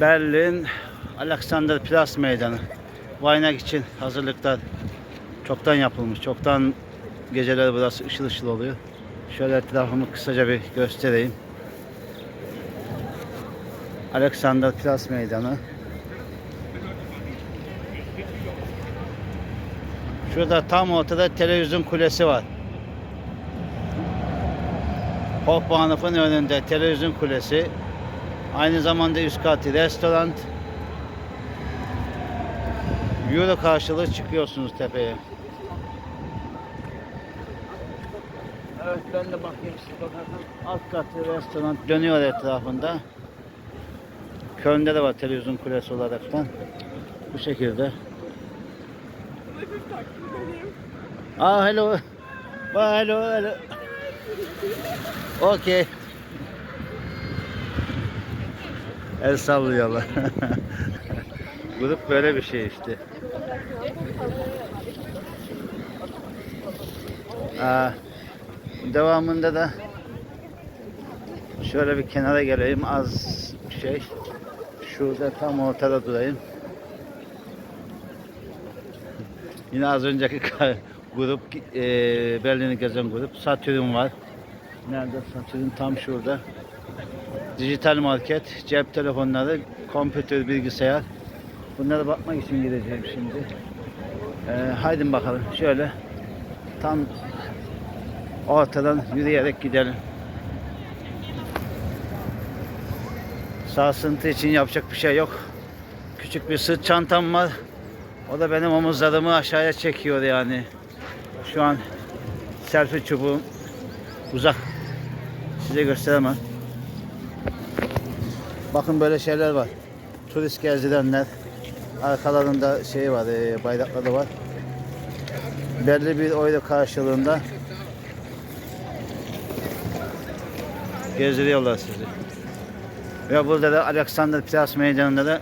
Berlin Alexanderplatz Meydanı. Vaynak için hazırlıklar çoktan yapılmış. Çoktan geceleri burası ışıl ışıl oluyor. Şöyle etrafımı kısaca bir göstereyim. Alexanderplatz Meydanı. Şurada tam ortada televizyon kulesi var. Hochbahnhof'un önünde televizyon kulesi. Aynı zamanda üst katı restoran. Euro karşılığı çıkıyorsunuz tepeye. Evet ben de bakayım siz bakarsanız alt katı restoran dönüyor etrafında. Köln'de de var televizyon kulesi olaraktan. Bu şekilde. Ah hello. Ah, hello hello. Okay. El sallıyorlar. Grup böyle bir şey işte. Aa, devamında da şöyle bir kenara geleyim az şey. Şurada tam ortada durayım. Yine az önceki grup e, Berlin'i gezen grup. Satürn var. Nerede Satürn? Tam şurada. Dijital market, cep telefonları, kompütür, bilgisayar. Bunlara bakmak için gideceğim şimdi. Ee, haydi bakalım şöyle tam ortadan yürüyerek gidelim. Sarsıntı için yapacak bir şey yok. Küçük bir sırt çantam var. O da benim omuzlarımı aşağıya çekiyor yani. Şu an selfie çubuğum uzak. Size gösteremem. Bakın böyle şeyler var. Turist gezilenler. Arkalarında şey var, e, bayrakları var. Belli bir euro karşılığında gezdiriyorlar sizi. Ve burada da Alexanderplatz meydanında da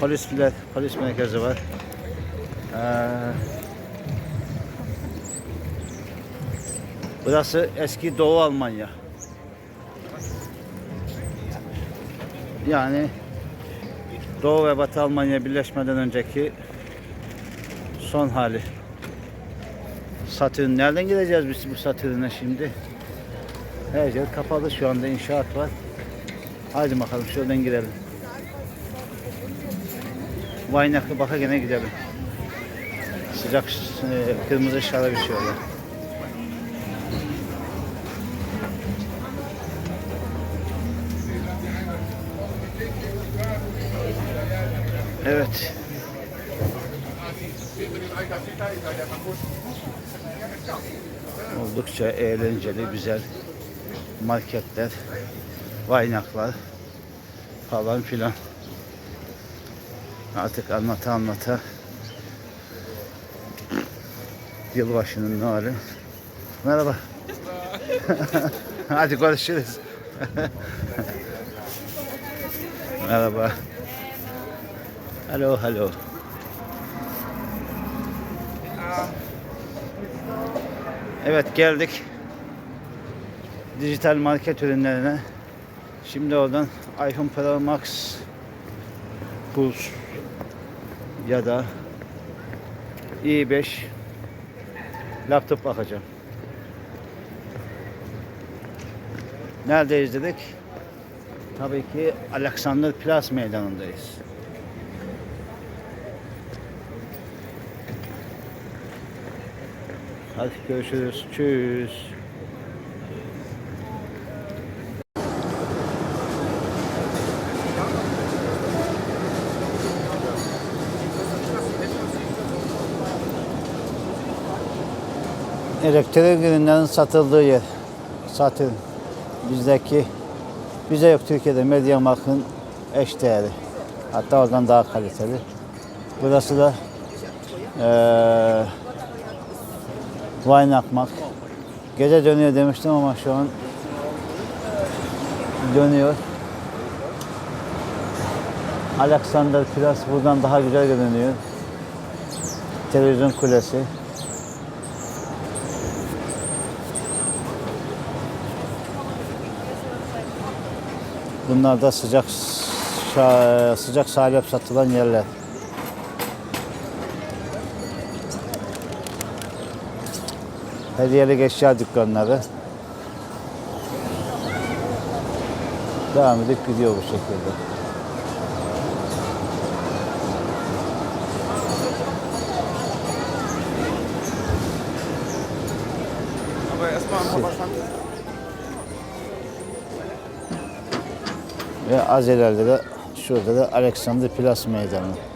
polis polis merkezi var. Ee, burası eski Doğu Almanya. Yani Doğu ve Batı Almanya birleşmeden önceki son hali. Satürn. Nereden gideceğiz biz bu Satürn'e şimdi? Her yer kapalı şu anda inşaat var. Haydi bakalım şuradan girelim. Vaynaklı baka gene gidelim. Sıcak e, kırmızı şarap içiyorlar. Evet. Oldukça eğlenceli, güzel marketler, vaynaklar falan filan. Artık anlata anlata yılbaşının hali. Merhaba. Hadi görüşürüz. Merhaba. Hello, hello. Evet geldik. Dijital market ürünlerine. Şimdi oradan iPhone Pro Max Pulse ya da i5 laptop bakacağım. Neredeyiz dedik? Tabii ki Alexanderplatz meydanındayız. Hadi görüşürüz. Tschüss. Elektrik ürünlerinin satıldığı yer. Satın. Bizdeki bize yok Türkiye'de Mediamarkt'ın eş değeri. Hatta oradan daha kaliteli. Burası da eee Wine akmak. Gece dönüyor demiştim ama şu an dönüyor. Alexander Platz buradan daha güzel görünüyor. Televizyon kulesi. Bunlar da sıcak sıcak salep satılan yerler. Hediyelik eşya dükkanları. Devam edip gidiyor bu şekilde. Vakanten. Ve az ileride de şurada da Alexander Plas Meydanı.